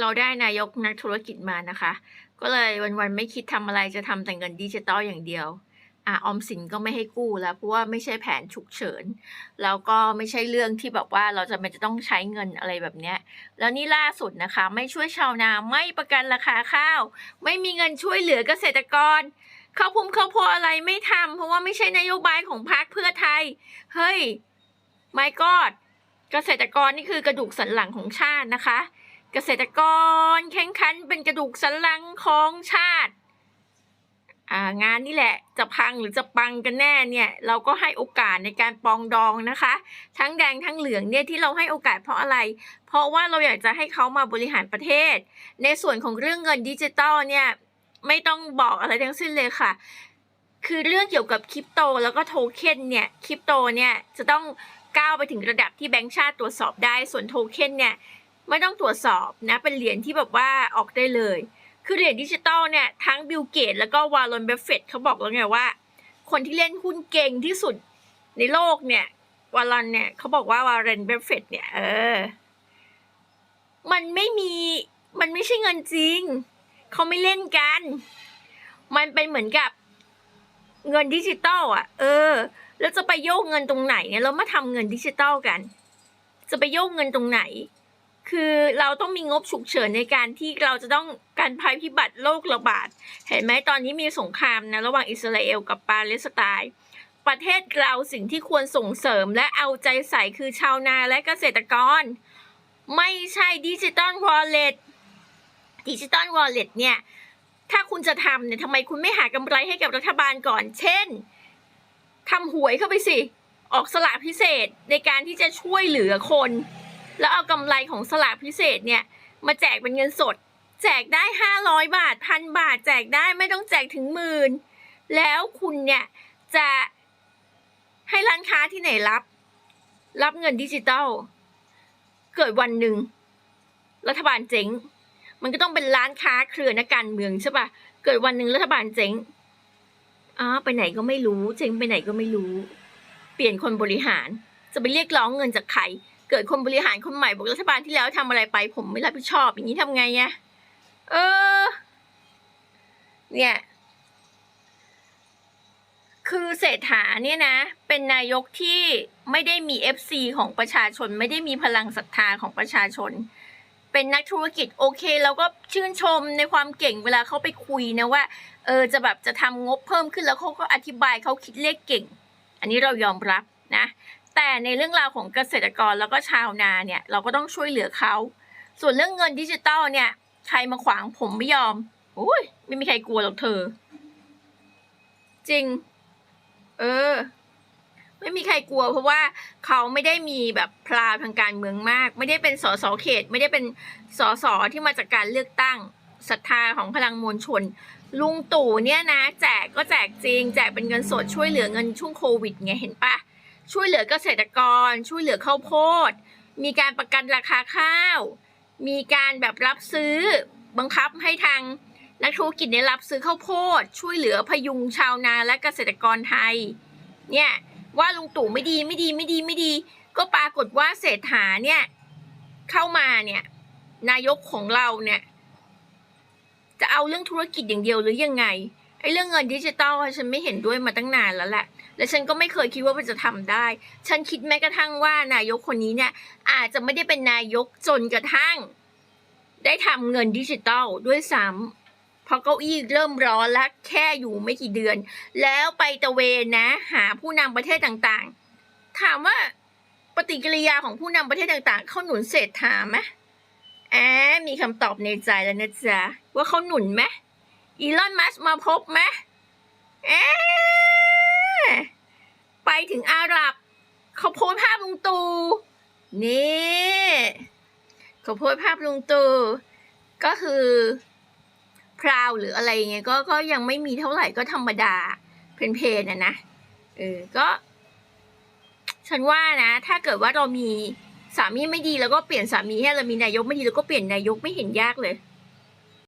เราได้นายกนักธุรกิจมานะคะ ก็เลยวันๆไม่คิดทำอะไรจะทำแต่เงินดิจิตอลอย่างเดียวอะออมสินก็ไม่ให้กู้แล้วเพราะว่าไม่ใช่แผนฉุกเฉิน แล้วก็ไม่ใช่เรื่องที่แบบว่าเราจะเป็นจะต้องใช้เงินอะไรแบบเนี้ยแล้วนี่ล่าสุดนะคะ ไม่ช่วยชาวนาไม่ประกันราคาข้าว ไม่มีเงินช่วยเหลือเกษตรกรข้าวพุ่มข้าวโพดอะไรไม่ทำเพราะว่าไม่ใช่นโยบายของพรรคเพื่อไทย เฮ้ยไม่กอดเกษตรกรนี่คือกระดูกสันหลังของชาตินะคะ เกษตรกรแข่งขันเป็นกระดูกสันหลังของชาติอ่างานนี่แหละจะพังหรือจะปังกันแน่เนี่ยเราก็ให้โอกาสในการปองดองนะคะ ทั้งแดงทั้งเหลืองเนี่ยที่เราให้โอกาสเพราะอะไร เพราะว่าเราอยากจะให้เขามาบริหารประเทศ ในส่วนของเรื่องเงินดิจิตอลเนี่ยไม่ต้องบอกอะไรทั้งสิ้นเลยค่ะ คือเรื่องเกี่ยวกับคริปโตแล้วก็โทเค็นเนี่ยคริปโตเนี่ยจะต้องก้าวไปถึงระดับที่แบงก์ชาติตรวจสอบได้ส่วนโทเค็นเนี่ย ไม่ต้องตรวจสอบนะ เป็นเหรียญที่แบบว่าออกได้เลย คือเหรียญดิจิตอลเนี่ยทั้งบิลเกตแล้วก็วาร์ลอนเบฟเฟตเขาบอกแล้วไงว่า คนที่เล่นหุ้นเก่งที่สุดในโลกเนี่ยวาร์ลอนเนี่ยเขาบอกว่าวาร์เรนเบฟเฟตเนี่ยเออ มันไม่มีมันไม่ใช่เงินจริง เขาไม่เล่นกัน มันเป็นเหมือนกับเงินดิจิตอลอะ เออ แล้วจะไปโยกเงินตรงไหนเนี่ยเรามาทำเงินดิจิตอลกัน จะไปโยกเงินตรงไหน คือเราต้องมีงบฉุกเฉินในการที่เราจะต้องการภัยพิบัติโรคระบาด เห็นไหมตอนนี้มีสงครามนะระหว่างอิสราเอลกับปาเลสไตน์ประเทศเราสิ่งที่ควรส่งเสริมและเอาใจใส่คือชาวนาและเกษตรกร ไม่ใช่ดิจิตอลวอลเล็ตดิจิตอลวอลเล็ตเนี่ยถ้าคุณจะทำเนี่ยทำไมคุณไม่หากำไรให้กับรัฐบาลก่อน เช่นทำหวยเข้าไปสิ ออกสลากพิเศษในการที่จะช่วยเหลือคน แล้วเอากำไรของสลากพิเศษเนี่ย มาแจกเป็นเงินสด แจกได้ห้าร้อยบาทพันบาท แจกได้ไม่ต้องแจกถึงหมื่นแล้วคุณเนี่ยจะให้ร้านค้าที่ไหนรับ รับเงินดิจิตอลเกิดวันหนึ่งรัฐบาลเจ๊ง มันก็ต้องเป็นร้านค้าเครือนักการเมืองใช่ปะเกิดวันหนึ่งรัฐบาลเจ๊งอ้าไปไหนก็ไม่รู้ เจ๊งไปไหนก็ไม่รู้ เปลี่ยนคนบริหาร จะไปเรียกร้องเงินจากใคร เกิดคนบริหารคนใหม่บอกรัฐบาลที่แล้วทำอะไรไป ผมไม่รับผิดชอบ อย่างนี้ทำไงอะเออ เนี่ย คือเศรษฐาเนี่ยนะ เป็นนายกที่ไม่ได้มี FC ของประชาชน ไม่ได้มีพลังศรัทธาของประชาชน เป็นนักธุรกิจโอเคเราก็ชื่นชมในความเก่งเวลาเขาไปคุยนะว่า เออจะแบบจะทำงบเพิ่มขึ้นแล้วเขาก็อธิบายเขาคิดเลขเก่ง อันนี้เรายอมรับนะ แต่ในเรื่องราวของเกษตรกรแล้วก็ชาวนาเนี่ยเราก็ต้องช่วยเหลือเขา ส่วนเรื่องเงินดิจิตอลเนี่ย ใครมาขวางผมไม่ยอมโอ้ยไม่มีใครกลัวหรอกเธอ จริง เออ ไม่มีใครกลัว เพราะว่าเขาไม่ได้มีแบบพลาวทางการเมืองมาก ไม่ได้เป็นสสเขต ไม่ได้เป็นสสที่มาจากการเลือกตั้งศรัทธาของพลังมวลชน ลุงตู่เนี่ยนะ แจกก็แจกจริง แจกเป็นเงินสดช่วยเหลือเงินช่วงโควิดไงเห็นปะ ช่วยเหลือเกษตรกร ช่วยเหลือข้าวโพด มีการประกันราคาข้าว มีการแบบรับซื้อบังคับให้ทางนักธุรกิจเนี่ยรับซื้อข้าวโพด ช่วยเหลือพยุงชาวนาและเกษตรกรไทย เนี่ยว่าลุงตู่ไม่ดีไม่ดีไม่ดีไม่ดี ก็ปรากฏว่าเศรษฐาเนี่ยเข้ามาเนี่ยนายกของเราเนี่ยจะเอาเรื่องธุรกิจอย่างเดียวหรือยังไงไอ้เรื่องเงินดิจิตอลฉันไม่เห็นด้วยมาตั้งนานแล้วแหละ และฉันก็ไม่เคยคิดว่ามันจะทำได้ ฉันคิดแม้กระทั่งว่านายกคนนี้เนี่ย อาจจะไม่ได้เป็นนายกจนกระทั่ง ได้ทำเงินดิจิตอลด้วยซ้ำเพราะเก้าอี้เริ่มร้อนแล้วแค่อยู่ไม่กี่เดือน แล้วไปตะเวนนะ หาผู้นำประเทศต่างๆ ถามว่าปฏิกิริยาของผู้นำประเทศต่างๆ เขาหนุนเศรษฐาไหมแอมีคำตอบในใจแล้วนะจ๊ะว่าเขาหนุนไหมอีลอนมัสมาพบไหมแอบไป ถึงอาหรับ เขาโพสภาพลุงตู่นี่เขาโพสภาพลุงตู่ก็คือพราวหรืออะไรเงี้ยก็ก็ยังไม่มีเท่าไหร่ก็ธรรมดาเพลนๆนะนะเออก็ ฉันว่านะ ถ้าเกิดว่าเรามีสามีไม่ดีแล้วก็เปลี่ยนสามีให้เรามีนายกไม่ดีแล้วก็เปลี่ยนนายกไม่เห็นยากเลย